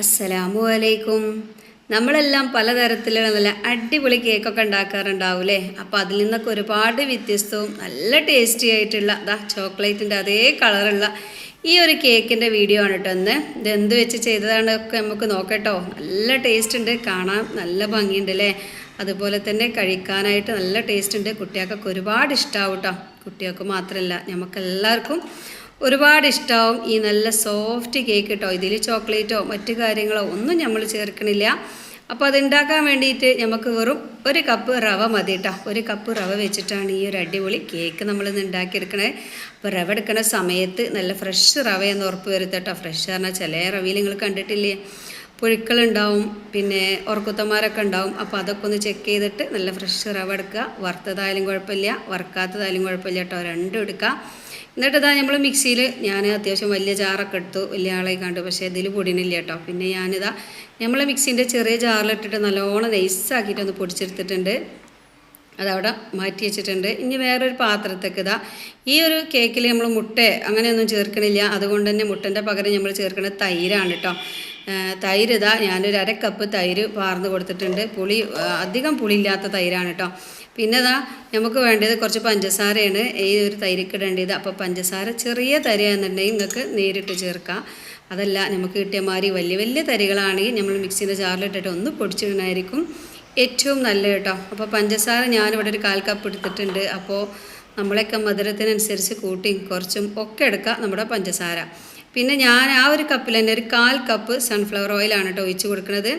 അസ്സലാമു അലൈക്കും. നമ്മളെല്ലാം പലതരത്തിലുള്ള നല്ല അടിപൊളി കേക്കൊക്കെ ഉണ്ടാക്കാറുണ്ടാവൂലേ അപ്പോൾ അതിൽ നിന്നൊക്കെ ഒരുപാട് വ്യത്യസ്തവും നല്ല ടേസ്റ്റി ആയിട്ടുള്ള അതാ ചോക്ലേറ്റിന്റെ അതേ കളറുള്ള ഈ ഒരു കേക്കിന്റെ വീഡിയോ ആണ് കേട്ടോ ഇത് എന്ത് വെച്ച് ചെയ്തതാണ് ഒക്കെ നമുക്ക് നോക്കട്ടോ. നല്ല ടേസ്റ്റ് ഉണ്ട് കാണാൻ നല്ല ഭംഗിയുണ്ട് അല്ലേ? അതുപോലെ തന്നെ കഴിക്കാനായിട്ട് നല്ല ടേസ്റ്റ് ഉണ്ട്. കുട്ടികൾക്കൊക്കെ ഒരുപാട് ഇഷ്ടമാവും കേട്ടോ. കുട്ടികൾക്ക് മാത്രമല്ല നമുക്കെല്ലാവർക്കും ഒരുപാട് ഇഷ്ടമാവും ഈ നല്ല സോഫ്റ്റ് കേക്ക് കേട്ടോ ഇതിൽ ചോക്ലേറ്റോ മറ്റു കാര്യങ്ങളോ ഒന്നും നമ്മൾ ചേർക്കണില്ല. അപ്പോൾ അതുണ്ടാക്കാൻ വേണ്ടിയിട്ട് നമുക്ക് വെറും ഒരു കപ്പ് റവ മതി കേട്ടോ ഒരു കപ്പ് റവ വെച്ചിട്ടാണ് ഈ ഒരു അടിപൊളി കേക്ക് നമ്മളിന്ന് ഉണ്ടാക്കിയെടുക്കണത് അപ്പോൾ റവ എടുക്കുന്ന സമയത്ത് നല്ല ഫ്രഷ് റവ റവയെന്ന് ഉറപ്പ് വരുത്തട്ടോ. ഫ്രഷ് പറഞ്ഞാൽ ചില റവയിൽ നിങ്ങൾ കണ്ടിട്ടില്ലേ? പുഴുക്കളുണ്ടാവും പിന്നെ ഉറക്കുത്തന്മാരൊക്കെ ഉണ്ടാവും. അപ്പോൾ അതൊക്കെ ഒന്ന് ചെക്ക് ചെയ്തിട്ട് നല്ല ഫ്രഷ് റവ എടുക്കുക. വറുത്തതായാലും കുഴപ്പമില്ല വറുക്കാത്തതായാലും കുഴപ്പമില്ല കേട്ടോ രണ്ടും എടുക്കുക. എന്നിട്ട് ഇതാ നമ്മൾ മിക്സിയിൽ ഞാൻ അത്യാവശ്യം വലിയ ജാറൊക്കെ എടുത്തു വലിയ ആളെ കണ്ടു പക്ഷേ ഇതിൽ പൊടിനില്ല കേട്ടോ. പിന്നെ ഞാനിതാ നമ്മൾ മിക്സിന്റെ ചെറിയ ജാറിലിട്ടിട്ട് നല്ലോണം നൈസാക്കിയിട്ട് ഒന്ന് പൊടിച്ചെടുത്തിട്ടുണ്ട്. അതവിടെ മാറ്റി വെച്ചിട്ടുണ്ട്. ഇനി വേറൊരു പാത്രത്തേക്ക് ഇതാ ഈ ഒരു കേക്കിൽ നമ്മൾ മുട്ട അങ്ങനെയൊന്നും ചേർക്കണില്ല. അതുകൊണ്ട് തന്നെ മുട്ടന്റെ പകരം നമ്മൾ ചേർക്കുന്നത് തൈരാണ് കേട്ടോ. തൈര് ഇതാ ഞാനൊരു അര കപ്പ് തൈര് പാർന്ന് കൊടുത്തിട്ടുണ്ട്. പുളി അധികം പുളിയില്ലാത്ത തൈരാണ് കേട്ടോ. പിന്നെ ഇതാ നമുക്ക് വേണ്ടത് കുറച്ച് പഞ്ചസാരയാണ്. ഈ ഒരു തൈരിക്ക് ഇടേണ്ടത് അപ്പോൾ പഞ്ചസാര ചെറിയ തരിയാണെന്നുണ്ടെങ്കിൽ നിങ്ങൾക്ക് നേരിട്ട് ചേർക്കാം. അതല്ല നമുക്ക് കിട്ടിയ മാതിരി വലിയ വലിയ തരികളാണെങ്കിൽ നമ്മൾ മിക്സിന്റെ ജാറിലിട്ടിട്ട് ഒന്ന് പൊടിച്ചിടണമായിരിക്കും ഏറ്റവും നല്ല കേട്ടോ. അപ്പോൾ പഞ്ചസാര ഞാനിവിടെ ഒരു കാൽ കപ്പ് എടുത്തിട്ടുണ്ട്. അപ്പോൾ നമ്മളൊക്കെ മധുരത്തിനനുസരിച്ച് കൂട്ടിയും കുറച്ചും ഒക്കെ എടുക്കാം നമ്മുടെ പഞ്ചസാര. പിന്നെ ഞാൻ ആ ഒരു കപ്പിൽ തന്നെ ഒരു കാൽ കപ്പ് സൺഫ്ലവർ ഓയിലാണ് കേട്ടോ ഒഴിച്ച് കൊടുക്കുന്നത്.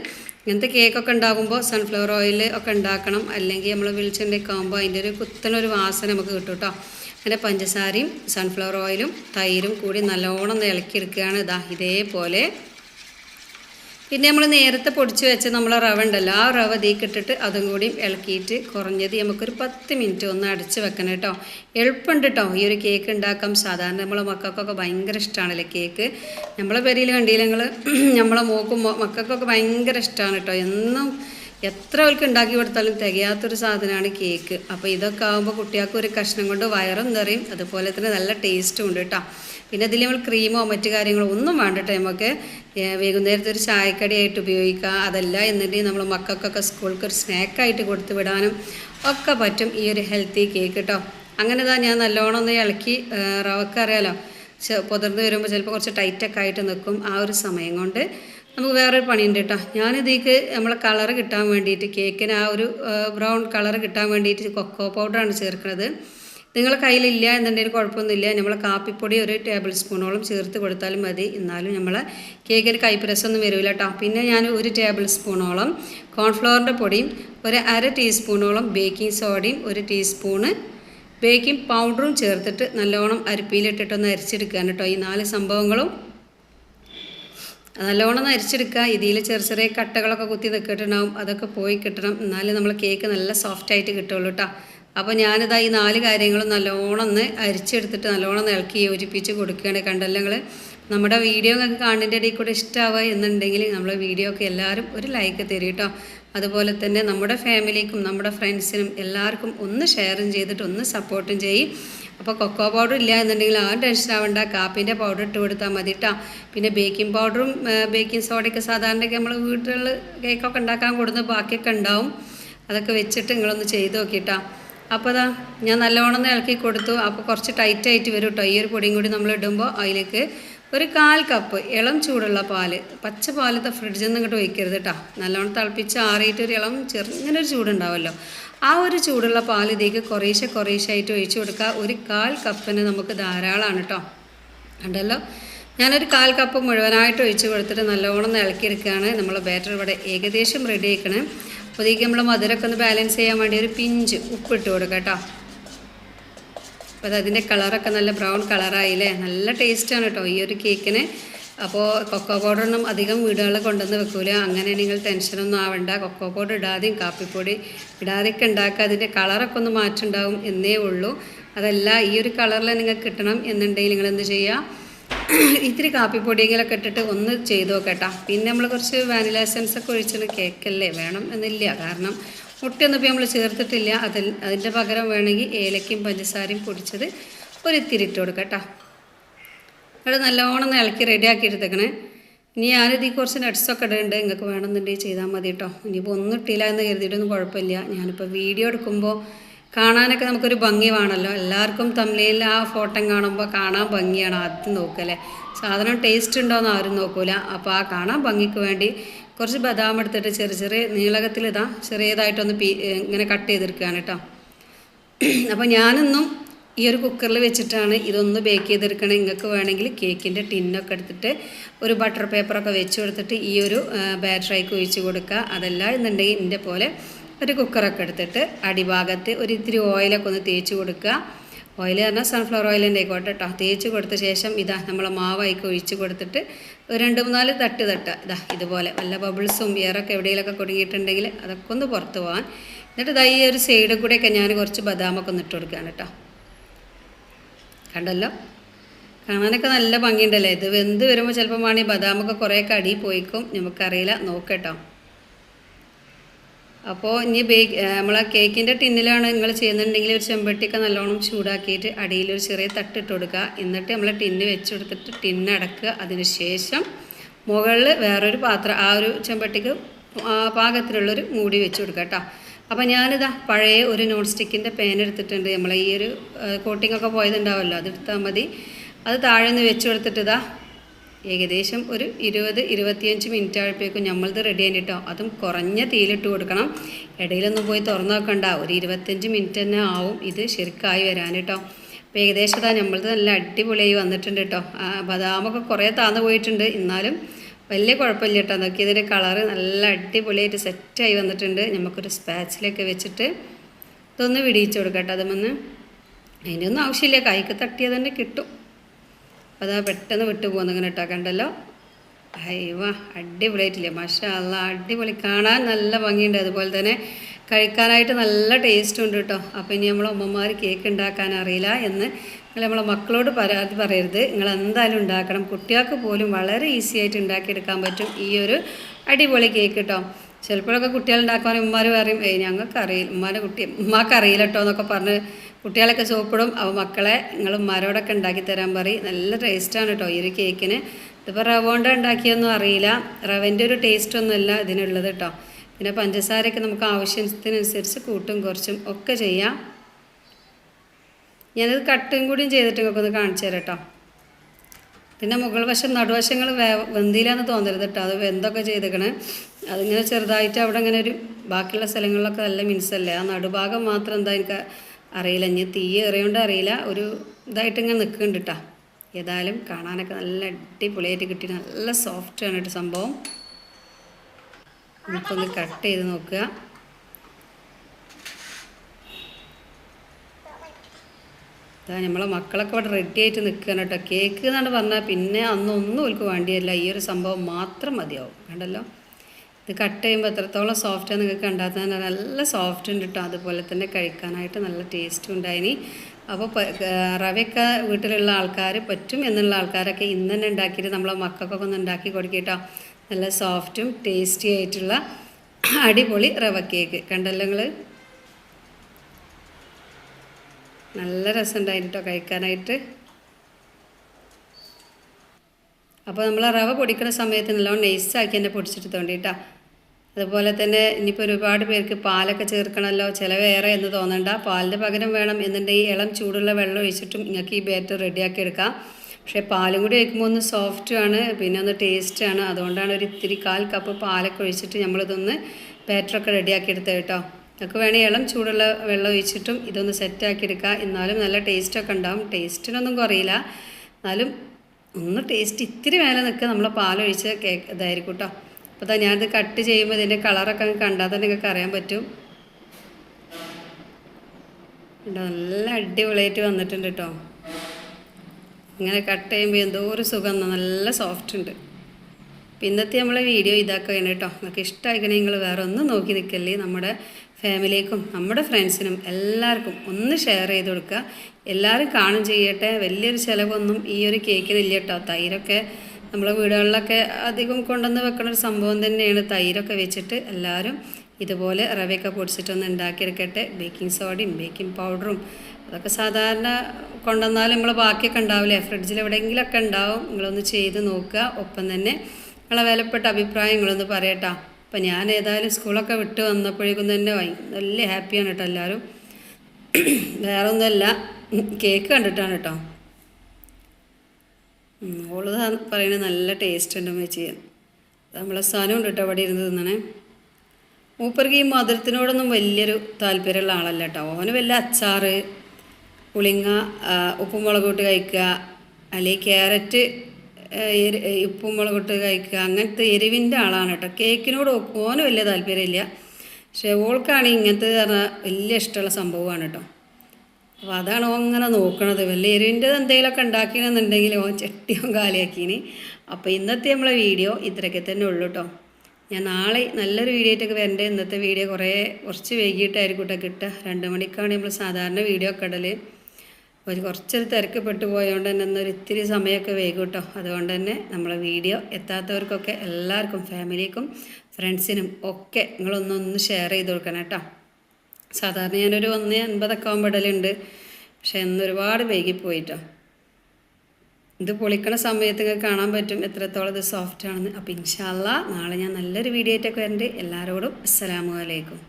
ഇങ്ങനത്തെ കേക്കൊക്കെ ഉണ്ടാകുമ്പോൾ സൺഫ്ലവർ ഓയിൽ ഒക്കെ ഉണ്ടാക്കണം. അല്ലെങ്കിൽ നമ്മൾ വെളിച്ചെണ്ണയൊക്കെ ആകുമ്പോൾ അതിന്റെ ഒരു കുത്തനൊരു വാസന നമുക്ക് കിട്ടും കേട്ടോ അതിന്റെ പഞ്ചസാരയും സൺഫ്ലവർ ഓയിലും തൈരും കൂടി നല്ലോണം ഇളക്കി ഇളക്കിയെടുക്കുകയാണ് ഇതാ ഇതേപോലെ പിന്നെ നമ്മൾ നേരത്തെ പൊടിച്ച് വെച്ച നമ്മൾ റവ ഉണ്ടല്ലോ ആ റവ തീക്കിട്ടിട്ട് അതും കൂടി ഇളക്കിയിട്ട് കുറഞ്ഞത് നമുക്കൊരു പത്ത് മിനിറ്റ് ഒന്ന് അടച്ച് വെക്കണം കേട്ടോ. എളുപ്പമുണ്ട് കേട്ടോ. ഈ ഒരു കേക്ക് ഉണ്ടാക്കാം സാധാരണ നമ്മളെ മക്കൾക്കൊക്കെ ഭയങ്കര ഇഷ്ടമാണല്ലേ കേക്ക് നമ്മളെ പെരിയിൽ കണ്ടില്ല ഞങ്ങൾ നമ്മളെ മോക്കും മക്കൾക്കൊക്കെ ഭയങ്കര ഇഷ്ടമാണ് കേട്ടോ. എന്നും എത്ര അവർക്ക് ഉണ്ടാക്കി കൊടുത്താലും തികയാത്തൊരു സാധനമാണ് കേക്ക് അപ്പോൾ ഇതൊക്കെ ആകുമ്പോൾ കുട്ടികൾക്ക് ഒരു കഷ്ണം കൊണ്ട് വയറും നിറയും അതുപോലെ തന്നെ നല്ല ടേസ്റ്റും ഉണ്ട് കേട്ടോ. പിന്നെ ഇതിൽ നമ്മൾ ക്രീമോ മറ്റു കാര്യങ്ങളോ ഒന്നും വേണ്ട കേട്ടോ നമുക്ക് വൈകുന്നേരത്തെ ഒരു ചായക്കടിയായിട്ട് ഉപയോഗിക്കുക. അതല്ല എന്നിട്ട് നമ്മൾ മക്കൾക്കൊക്കെ സ്കൂൾക്ക് ഒരു സ്നാക്കായിട്ട് കൊടുത്തു വിടാനും ഒക്കെ പറ്റും ഈ ഒരു ഹെൽത്തി കേക്ക് കേട്ടോ അങ്ങനെ തന്നെ ഞാൻ നല്ലോണം ഒന്ന് ഇളക്കി റവക്കറിയാലോ പുതിർന്ന് വരുമ്പോൾ ചിലപ്പോൾ കുറച്ച് ടൈറ്റൊക്കെ ആയിട്ട് നിൽക്കും ആ ഒരു സമയം കൊണ്ട്. നമുക്ക് വേറൊരു പണിയുണ്ട് കേട്ടോ ഞാനിതേക്ക് നമ്മളെ കളർ കിട്ടാൻ വേണ്ടിയിട്ട് കേക്കിന് ആ ഒരു ബ്രൗൺ കളർ കിട്ടാൻ വേണ്ടിയിട്ട് കൊക്കോ പൗഡറാണ് ചേർക്കുന്നത്. നിങ്ങളെ കയ്യിലില്ല എന്നുണ്ടെങ്കിൽ കുഴപ്പമൊന്നുമില്ല. നമ്മൾ കാപ്പിപ്പൊടി ഒരു ടേബിൾ സ്പൂണോളം ചേർത്ത് കൊടുത്താലും മതി. എന്നാലും നമ്മൾ കേക്കിന് കൈപ്രസൊന്നും വരില്ല കേട്ടോ പിന്നെ ഞാൻ ഒരു ടേബിൾ സ്പൂണോളം കോൺഫ്ലവറിന്റെ പൊടിയും ഒരു അര ടീസ്പൂണോളം ബേക്കിംഗ് സോഡയും ഒരു ടീസ്പൂണ് ബേക്കിംഗ് പൗഡറും ചേർത്തിട്ട് നല്ലോണം അരിപ്പിയിലിട്ടിട്ടൊന്ന് അരിച്ചെടുക്കുകയാണ് കേട്ടോ ഈ നാല് സംഭവങ്ങളും നല്ലോണം ഒന്ന് അരിച്ചെടുക്കുക. ഇതിൽ ചെറിയ ചെറിയ കട്ടകളൊക്കെ കുത്തി നിൽക്കിട്ടുണ്ടാവും അതൊക്കെ പോയി കിട്ടണം. എന്നാലേ നമ്മൾ കേക്ക് നല്ല സോഫ്റ്റായിട്ട് കിട്ടുള്ളൂ കേട്ടോ അപ്പോൾ ഞാനിതാ ഈ നാല് കാര്യങ്ങളും നല്ലോണം ഒന്ന് അരിച്ചെടുത്തിട്ട് നല്ലോണം ഒന്ന് ഇളക്കി യോജിപ്പിച്ച് കൊടുക്കുകയാണ്. കണ്ടല്ലോ നിങ്ങൾ നമ്മുടെ വീഡിയോ ഒക്കെ കാണുന്നതിന്റെ ഇടയിൽ കൂടെ ഇഷ്ടമാവുക എന്നുണ്ടെങ്കിൽ നമ്മളെ വീഡിയോ ഒക്കെ എല്ലാവരും ഒരു ലൈക്ക് തരും കേട്ടോ. അതുപോലെ തന്നെ നമ്മുടെ ഫാമിലിക്കും നമ്മുടെ ഫ്രണ്ട്സിനും എല്ലാവർക്കും ഒന്ന് ഷെയറും ചെയ്തിട്ട് ഒന്ന് സപ്പോർട്ടും ചെയ്യും. അപ്പോൾ കൊക്കോ പൗഡർ ഇല്ല എന്നുണ്ടെങ്കിൽ ആ ടെൻഷൻ ആവണ്ട. കാപ്പിന്റെ പൗഡർ ഇട്ട് കൊടുത്താൽ മതി കേട്ടോ. പിന്നെ ബേക്കിംഗ് പൗഡറും ബേക്കിംഗ് സോഡയൊക്കെ സാധാരണയൊക്കെ നമ്മൾ വീട്ടിൽ കേക്കൊക്കെ ഉണ്ടാക്കാൻ കൊടുത്ത് ബാക്കിയൊക്കെ ഉണ്ടാവും. അതൊക്കെ വെച്ചിട്ട് നിങ്ങളൊന്ന് ചെയ്ത് നോക്കിയിട്ടാ അപ്പോൾ അതാ ഞാൻ നല്ലോണം ഇളക്കി കൊടുത്തു. അപ്പോൾ കുറച്ച് ടൈറ്റായിട്ട് വരും കേട്ടോ ഈ ഒരു പൊടിയും കൂടി നമ്മൾ ഇടുമ്പോൾ അതിലേക്ക് ഒരു കാൽ കപ്പ് ഇളം ചൂടുള്ള പാൽ പച്ച പാലത്തെ ഫ്രിഡ്ജിൽ നിന്ന് ഇങ്ങോട്ട് വയ്ക്കരുത് കേട്ടോ നല്ലോണം തിളപ്പിച്ച് ആറിയിട്ട് ഒരു ഇളം ചെറുങ്ങനെ ഒരു ചൂടുണ്ടാവുമല്ലോ ആ ഒരു ചൂടുള്ള പാൽ ഇതിലേക്ക് കുറേശ്ശെ കുറേശ്ശെ ആയിട്ട് ഒഴിച്ചു കൊടുക്കുക ഒരു കാൽ കപ്പിന് നമുക്ക് ധാരാളമാണ് കേട്ടോ കണ്ടല്ലോ? ഞാനൊരു കാൽ കപ്പ് മുഴുവനായിട്ട് ഒഴിച്ച് കൊടുത്തിട്ട് നല്ലോണം ഇളക്കിയെടുക്കുകയാണ്. നമ്മൾ ബാറ്റർ ഇവിടെ ഏകദേശം റെഡി ആയിക്കണേ. അപ്പോഴത്തേക്ക് നമ്മൾ മധുരമൊക്കെ ഒന്ന് ബാലൻസ് ചെയ്യാൻ വേണ്ടി ഒരു പിഞ്ച് ഉപ്പിട്ട് കൊടുക്കുക കേട്ടോ. അപ്പോൾ അത് അതിന്റെ കളറൊക്കെ നല്ല ബ്രൗൺ കളറായില്ലേ നല്ല ടേസ്റ്റാണ് കേട്ടോ ഈ ഒരു കേക്കിന് അപ്പോൾ കൊക്കോ പൗഡറൊന്നും അധികം വീടുകളിൽ കൊണ്ടുവന്ന് വെക്കൂല. അങ്ങനെ നിങ്ങൾ ടെൻഷനൊന്നും ആവണ്ട. കൊക്കോ പൗഡർ ഇടാതെയും കാപ്പിപ്പൊടി ഇടാതെയൊക്കെ ഉണ്ടാക്കുക. അതിന്റെ കളറൊക്കെ ഒന്ന് മാറ്റുണ്ടാവും എന്നേ ഉള്ളൂ. അതല്ല ഈ ഒരു കളറിൽ നിങ്ങൾക്ക് കിട്ടണം എന്നുണ്ടെങ്കിൽ നിങ്ങൾ എന്ത് ചെയ്യുക? ഇത്തിരി കാപ്പിപ്പൊടിയെങ്കിലൊക്കെ ഇട്ടിട്ട് ഒന്ന് ചെയ്തു നോക്കട്ടാ. പിന്നെ നമ്മൾ കുറച്ച് വാനില എസൻസ് ഒക്കെ ഒഴിച്ചിട്ട് കേക്കല്ലേ? വേണം എന്നില്ല. കാരണം മുട്ടയൊന്നും ഇപ്പോൾ നമ്മൾ ചേർത്തിട്ടില്ല. അതിൽ അതിന്റെ പകരം വേണമെങ്കിൽ ഏലക്കയും പഞ്ചസാരയും പൊടിച്ചത് ഒരു ഇത്തിരി ഇട്ട് കൊടുക്കട്ടോ. അത് നല്ലോണം ഇളക്കി റെഡിയാക്കി എടുത്തേക്കണേ. ഇനി ഞാനിത് ഈ കുറച്ച് നട്ട്സൊക്കെ ഇടുന്നുണ്ട് നിങ്ങൾക്ക് വേണമെന്നുണ്ടെങ്കിൽ ചെയ്താൽ മതി കേട്ടോ. ഇനിയിപ്പോൾ ഒന്നും ഇട്ടില്ല എന്ന് കരുതിയിട്ടൊന്നും കുഴപ്പമില്ല. ഞാനിപ്പോൾ വീഡിയോ എടുക്കുമ്പോൾ കാണാനൊക്കെ നമുക്കൊരു ഭംഗി വേണമല്ലോ. എല്ലാവർക്കും തമ്മിൽ ആ ഫോട്ടോ കാണുമ്പോൾ കാണാൻ ഭംഗിയാണ് ആദ്യം നോക്കല്ലേ സാധനം ടേസ്റ്റ് ഉണ്ടോയെന്ന് ആരും നോക്കൂല. അപ്പോൾ ആ കാണാൻ ഭംഗിക്ക് വേണ്ടി കുറച്ച് ബദാം എടുത്തിട്ട് ചെറിയ ചെറിയ നീളകത്തിൽ ഇതാ ചെറിയതായിട്ടൊന്ന് പീ ഇങ്ങനെ കട്ട് ചെയ്തെടുക്കുകയാണ് കേട്ടോ അപ്പോൾ ഞാനൊന്നും ഈ ഒരു കുക്കറിൽ വെച്ചിട്ടാണ് ഇതൊന്ന് ബേക്ക് ചെയ്തെടുക്കണം. നിങ്ങൾക്ക് വേണമെങ്കിൽ കേക്കിന്റെ ടിന്നൊക്കെ എടുത്തിട്ട് ഒരു ബട്ടർ പേപ്പറൊക്കെ വെച്ച് കൊടുത്തിട്ട് ഈ ഒരു ബാറ്ററായിക്ക് ഒഴിച്ച് കൊടുക്കുക അതല്ല എന്നുണ്ടെങ്കിൽ ഇതിന്റെ പോലെ ഒരു കുക്കറൊക്കെ എടുത്തിട്ട് അടിഭാഗത്ത് ഒരു ഇത്തിരി ഓയിലൊക്കെ ഒന്ന് തേച്ച് കൊടുക്കുക. ഓയിൽ പറഞ്ഞാൽ സൺഫ്ലവർ ഓയിലിന്റെ ആയിക്കോട്ടെ കേട്ടോ തേച്ച് കൊടുത്ത ശേഷം ഇതാ നമ്മളെ മാവായിക്ക് ഒഴിച്ച് കൊടുത്തിട്ട് രണ്ട് മൂന്നാൽ തട്ട് തട്ടുക. ഇതാ ഇതുപോലെ വല്ല ബബിൾസും വിയറൊക്കെ എവിടെയെങ്കിലൊക്കെ കുടുങ്ങിയിട്ടുണ്ടെങ്കിൽ അതൊക്കെ ഒന്ന് പുറത്ത് പോകാൻ. എന്നിട്ട് ഇതാ ഈ ഒരു സൈഡിൽ കൂടെയൊക്കെ ഞാൻ കുറച്ച് ബദാമൊക്കെ ഒന്ന് ഇട്ട് കൊടുക്കുകയാണ് കേട്ടോ കണ്ടല്ലോ? കാണാനൊക്കെ നല്ല ഭംഗിയുണ്ടല്ലേ? ഇത് വെന്ത് വരുമ്പോൾ ചിലപ്പോൾ വേണമെങ്കിൽ ബദാമൊക്കെ കുറേയൊക്കെ അടിയിൽ പോയിക്കും. നമുക്കറിയില്ല. നോക്കട്ടോ അപ്പോൾ ഇനി ബേക്ക് നമ്മളെ കേക്കിന്റെ ടിന്നിലാണ് നിങ്ങൾ ചെയ്യുന്നുണ്ടെങ്കിൽ ഒരു ചെമ്പട്ടിയൊക്കെ നല്ലോണം ചൂടാക്കിയിട്ട് അടിയിൽ ഒരു ചെറിയ തട്ടിട്ട് കൊടുക്കുക. എന്നിട്ട് നമ്മൾ ടിന്ന് വെച്ച് കൊടുത്തിട്ട് ടിന്ന് അടക്കുക. അതിന് ശേഷം മുകളിൽ വേറൊരു പാത്രം ആ ഒരു ചെമ്പട്ടിക്ക് ആ പാകത്തിനുള്ളൊരു മൂടി വെച്ച് കൊടുക്കുക കേട്ടോ. അപ്പോൾ ഞാനിതാ പഴയ ഒരു നോൺ സ്റ്റിക്കിന്റെ പാൻ എടുത്തിട്ടുണ്ട്. നമ്മളെ ഈ ഒരു കോട്ടിങ്ങൊക്കെ പോയതുണ്ടാവുമല്ലോ അതെടുത്താൽ മതി. അത് താഴെ നിന്ന് വെച്ച് കൊടുത്തിട്ട് ഇതാ ഏകദേശം ഒരു ഇരുപത് ഇരുപത്തിയഞ്ച് മിനിറ്റ് ആയപ്പോഴേക്കും നമ്മളത് റെഡി ആയിട്ടോ അതും കുറഞ്ഞ തീയിലിട്ട് കൊടുക്കണം. ഇടയിലൊന്നും പോയി തുറന്നു നോക്കണ്ട. ഒരു ഇരുപത്തഞ്ച് മിനിറ്റ് തന്നെ ആവും. ഇത് ശരിക്കായി വരാൻ കേട്ടോ അപ്പോൾ ഏകദേശം ഇതാ നമ്മളത് നല്ല അടിപൊളിയായി വന്നിട്ടുണ്ട് കേട്ടോ ബദാമൊക്കെ കുറേ താന്നു പോയിട്ടുണ്ട്. എന്നാലും വലിയ കുഴപ്പമില്ല കേട്ടോ നോക്കി ഇതിന്റെ കളറ് നല്ല അടിപൊളിയായിട്ട് സെറ്റായി വന്നിട്ടുണ്ട്. നമുക്കൊരു സ്പാച്ചിലൊക്കെ വെച്ചിട്ട് ഇതൊന്ന് വിടിയിച്ച് കേട്ടോ അതുമൊന്ന് അതിന്റെ ഒന്നും ആവശ്യമില്ല. കൈക്ക് തട്ടിയാൽ തന്നെ കിട്ടും. അതാ പെട്ടെന്ന് വിട്ടു പോകുന്നിങ്ങനെ ഇട്ടാൽ കണ്ടല്ലോ? അയ്യവ അടിപൊളിയായിട്ടില്ലേ? മാഷാ അല്ല അടിപൊളി. കാണാൻ നല്ല ഭംഗിയുണ്ട്. അതുപോലെ തന്നെ കഴിക്കാനായിട്ട് നല്ല ടേസ്റ്റും ഉണ്ട് കേട്ടോ. അപ്പോൾ ഇനി നമ്മളെ ഉമ്മമാർ കേക്ക് ഉണ്ടാക്കാൻ അറിയില്ല എന്ന് നിങ്ങൾ നമ്മളെ മക്കളോട് പരാതി പറയരുത്. നിങ്ങൾ എന്തായാലും ഉണ്ടാക്കണം. കുട്ടികൾക്ക് പോലും വളരെ ഈസി ആയിട്ട് ഉണ്ടാക്കിയെടുക്കാൻ പറ്റും ഈ ഒരു അടിപൊളി കേക്ക് കേട്ടോ. ചിലപ്പോഴൊക്കെ കുട്ടികൾ ഉണ്ടാക്കാൻ ഉമ്മാർ പറയും ഏയ് ഞങ്ങൾക്ക് അറിയില്ല ഉമ്മാന്റെ കുട്ടി ഉമ്മാക്കറിയില്ല കേട്ടോ എന്നൊക്കെ പറഞ്ഞ് കുട്ടികളൊക്കെ സോപ്പിടും. അപ്പോൾ മക്കളെ നിങ്ങൾ ഉമ്മാരോടൊക്കെ ഉണ്ടാക്കി തരാൻ പറയും. നല്ല ടേസ്റ്റാണ് കേട്ടോ ഈ ഒരു കേക്കിന് ഇതിപ്പോൾ റവ കൊണ്ട് ഉണ്ടാക്കിയൊന്നും അറിയില്ല. റവന്റെ ഒരു ടേസ്റ്റൊന്നുമല്ല ഇതിനുള്ളത് കേട്ടോ പിന്നെ പഞ്ചസാരയൊക്കെ നമുക്ക് ആവശ്യത്തിനനുസരിച്ച് കൂട്ടും കുറച്ചും ഒക്കെ ചെയ്യാം. ഞാനത് കട്ടും കൂടിയും ചെയ്തിട്ട് നിങ്ങൾക്ക് ഒന്ന് കാണിച്ചു തരാം കേട്ടോ പിന്നെ മുകൾ വശം നടുവശങ്ങൾ വേ വെന്തിയിലാന്ന് തോന്നരുത് കേട്ടോ അത് വെന്തൊക്കെ ചെയ്തേക്കണേ. അതിങ്ങനെ ചെറുതായിട്ട് അവിടെ ഇങ്ങനെ ഒരു ബാക്കിയുള്ള സ്ഥലങ്ങളിലൊക്കെ നല്ല മിനുസല്ലേ ആ നടുഭാഗം മാത്രം എന്താ എനിക്ക് അറിയില്ല. ഇനി തീ എറിയോണ്ട് അറിയില്ല. ഒരു ഇതായിട്ട് ഇങ്ങനെ നിൽക്കുന്നുണ്ട് കേട്ടോ ഏതായാലും കാണാനൊക്കെ നല്ല അടിപൊളിയായിട്ട് കിട്ടി. നല്ല സോഫ്റ്റ് ആണ് കേട്ടോ സംഭവം. നമുക്കൊന്ന് കട്ട് ചെയ്ത് നോക്കുക. അതാ നമ്മളെ മക്കളൊക്കെ ഇവിടെ റെഡി ആയിട്ട് നിൽക്കുകയാണ് കേട്ടോ കേക്ക് എന്നാണ് പറഞ്ഞാൽ പിന്നെ അന്നൊന്നും അവർക്ക് വേണ്ടിയല്ല. ഈ ഒരു സംഭവം മാത്രം മതിയാവും. കണ്ടല്ലോ? ഇത് കട്ട് ചെയ്യുമ്പോൾ എത്രത്തോളം സോഫ്റ്റ് നിങ്ങൾക്ക് കണ്ടാൽ തന്നെ നല്ല സോഫ്റ്റ് ഉണ്ട് കേട്ടോ അതുപോലെ തന്നെ കഴിക്കാനായിട്ട് നല്ല ടേസ്റ്റും ഉണ്ടായിനി അപ്പോൾ റവയൊക്കെ വീട്ടിലുള്ള ആൾക്കാർ പറ്റും എന്നുള്ള ആൾക്കാരൊക്കെ ഇന്ന് തന്നെ ഉണ്ടാക്കിയിട്ട് നമ്മളെ മക്കൾക്കൊക്കെ ഒന്ന് ഉണ്ടാക്കി കൊടുക്കട്ടോ നല്ല സോഫ്റ്റും ടേസ്റ്റി ആയിട്ടുള്ള അടിപൊളി റവ കേക്ക് കണ്ടല്ലോ നിങ്ങൾ നല്ല രസമുണ്ടായിരുന്നു കേട്ടോ കഴിക്കാനായിട്ട്. അപ്പോൾ നമ്മൾ റവ പൊടിക്കുന്ന സമയത്ത് നല്ലോണം നൈസാക്കി തന്നെ പൊടിച്ചിട്ട് തോണ്ടിട്ടാ അതുപോലെ തന്നെ ഇനിയിപ്പോൾ ഒരുപാട് പേർക്ക് പാലൊക്കെ ചേർക്കണമല്ലോ ചിലവേറെ എന്ന് തോന്നണ്ട. പാലിന് പകരം വേണം എന്നുണ്ടെങ്കിൽ ഇളം ചൂടുള്ള വെള്ളം ഒഴിച്ചിട്ടും നിങ്ങൾക്ക് ഈ ബാറ്റർ റെഡിയാക്കി എടുക്കാം. പക്ഷേ പാലും കൂടി വയ്ക്കുമ്പോൾ ഒന്ന് സോഫ്റ്റുമാണ് പിന്നെ ഒന്ന് ടേസ്റ്റാണ് അതുകൊണ്ടാണ് ഒരു ഇത്തിരി കാൽ കപ്പ് പാലൊക്കെ ഒഴിച്ചിട്ട് നമ്മളിതൊന്ന് ബാറ്ററൊക്കെ റെഡിയാക്കി എടുത്തത് കേട്ടോ. നിങ്ങൾക്ക് വേണമെങ്കിൽ ഇളം ചൂടുള്ള വെള്ളം ഒഴിച്ചിട്ടും ഇതൊന്ന് സെറ്റാക്കി എടുക്കുക എന്നാലും നല്ല ടേസ്റ്റൊക്കെ ഉണ്ടാവും. ടേസ്റ്റിനൊന്നും കുറയില്ല. എന്നാലും ഒന്ന് ടേസ്റ്റ് ഇത്തിരി മേലെ നിൽക്കുക നമ്മൾ പാലൊഴിച്ച് കേക്ക് ഇതായിരിക്കും കേട്ടോ. അപ്പോൾ ഇതാ ഞാനിത് കട്ട് ചെയ്യുമ്പോൾ ഇതിന്റെ കളറൊക്കെ കണ്ടാൽ തന്നെ നിങ്ങൾക്ക് അറിയാൻ പറ്റും. നല്ല അടിപൊളിയായിട്ട് വന്നിട്ടുണ്ട് കേട്ടോ ഇങ്ങനെ കട്ട് ചെയ്യുമ്പോൾ എന്തോ ഒരു സുഖം നല്ല സോഫ്റ്റ് ഉണ്ട്. ഇന്നത്തെ നമ്മളെ വീഡിയോ ഇതാക്കുകയാണ് കേട്ടോ നിങ്ങൾക്ക് ഇഷ്ടമായിക്കണേ നിങ്ങൾ വേറെ ഒന്നും നോക്കി നിൽക്കല്ലേ നമ്മുടെ ഫാമിലിക്കും നമ്മുടെ ഫ്രണ്ട്സിനും എല്ലാവർക്കും ഒന്ന് ഷെയർ ചെയ്ത് കൊടുക്കുക. എല്ലാവരും കാണും ചെയ്യട്ടെ. വലിയൊരു ചിലവൊന്നും ഈ ഒരു കേക്കിനില്ല കേട്ടോ തൈരൊക്കെ നമ്മളെ വീടുകളിലൊക്കെ അധികം കൊണ്ടുവന്ന് വെക്കുന്ന ഒരു സംഭവം തന്നെയാണ്. തൈരൊക്കെ വെച്ചിട്ട് എല്ലാവരും ഇതുപോലെ റവയൊക്കെ പൊടിച്ചിട്ടൊന്ന് ഉണ്ടാക്കിയെടുക്കട്ടെ. ബേക്കിംഗ് സോഡയും ബേക്കിംഗ് പൗഡറും അതൊക്കെ സാധാരണ കൊണ്ടുവന്നാൽ നമ്മൾ ബാക്കിയൊക്കെ ഉണ്ടാവില്ലേ? ഫ്രിഡ്ജിൽ എവിടെയെങ്കിലുമൊക്കെ ഉണ്ടാവും. നിങ്ങളൊന്ന് ചെയ്ത് നോക്കുക. ഒപ്പം തന്നെ നിങ്ങളെ വിലപ്പെട്ട അഭിപ്രായങ്ങളൊന്ന് പറയട്ടോ. അപ്പം ഞാൻ ഏതായാലും സ്കൂളൊക്കെ വിട്ട് വന്നപ്പോഴേക്കും തന്നെ നല്ല ഹാപ്പിയാണ് കേട്ടോ എല്ലാവരും. വേറെ ഒന്നുമല്ല കേക്ക് കണ്ടിട്ടാണ് കേട്ടോ. ഓൾ പറയുന്നത് നല്ല ടേസ്റ്റ് ഉണ്ട് വെച്ച് നമ്മളെ സാധനം ഉണ്ട് കേട്ടോ അവിടെ ഇരുന്ന് തിന്നണേ. മൂപ്പർക്ക് ഈ മധുരത്തിനോടൊന്നും വലിയൊരു താല്പര്യമുള്ള ആളല്ല കേട്ടോ. ഓന് വല്ല അച്ചാറ് പുളിങ്ങ ഉപ്പും മുളക് ഇട്ട് കഴിക്കുക. അല്ലെങ്കിൽ ക്യാരറ്റ് ഉപ്പും മുളക് ഇട്ട് കഴിക്കുക. അങ്ങനത്തെ എരിവിന്റെ ആളാണ് കേട്ടോ. കേക്കിനോട് ഓന് വലിയ താല്പര്യമില്ല. പക്ഷേ ഓൾക്കാണെങ്കിൽ ഇങ്ങനത്തെ പറഞ്ഞാൽ വലിയ ഇഷ്ടമുള്ള സംഭവമാണ് കേട്ടോ. അപ്പോൾ അതാണ് അങ്ങനെ നോക്കണത്. വല്ല എന്തെങ്കിലുമൊക്കെ ഉണ്ടാക്കിയെന്നുണ്ടെങ്കിൽ ഓ ചട്ടിയും കാലിയാക്കീന്. അപ്പോൾ ഇന്നത്തെ നമ്മളെ വീഡിയോ ഇത്രയൊക്കെ തന്നെ ഉള്ളൂ കേട്ടോ ഞാൻ നാളെ നല്ലൊരു വീഡിയോ ആയിട്ടൊക്കെ ഇന്നത്തെ വീഡിയോ കുറേ കുറച്ച് വൈകിട്ടായിരിക്കും കേട്ടോ കിട്ടുക. രണ്ട് മണിക്കാണ് നമ്മൾ സാധാരണ വീഡിയോ ഒക്കെ ഇടൽ ഒരു കുറച്ചൊരു തിരക്കപ്പെട്ട് പോയതുകൊണ്ട് തന്നെ ഇന്നൊരു ഇത്തിരി സമയമൊക്കെ വൈകും കേട്ടോ അതുകൊണ്ട് തന്നെ നമ്മളെ വീഡിയോ എത്താത്തവർക്കൊക്കെ എല്ലാവർക്കും ഫാമിലിക്കും ഫ്രണ്ട്സിനും ഒക്കെ നിങ്ങളൊന്നൊന്ന് ഷെയർ ചെയ്ത് കൊടുക്കണം കേട്ടോ സാധാരണ ഞാനൊരു ഒന്ന് അൻപതൊക്കെ ആകുമ്പോൾ ഇടലുണ്ട്. പക്ഷെ ഇന്ന് ഒരുപാട് വൈകിപ്പോയിട്ടോ ഇത് പൊളിക്കണ സമയത്ത് കാണാൻ പറ്റും എത്രത്തോളം ഇത് സോഫ്റ്റ് ആണെന്ന്. അപ്പോൾ ഇൻഷാല്ല നാളെ ഞാൻ നല്ലൊരു വീഡിയോ ആയിട്ടൊക്കെ വരുന്നുണ്ട് എല്ലാവരോടും അസ്സലാമു അലൈക്കും.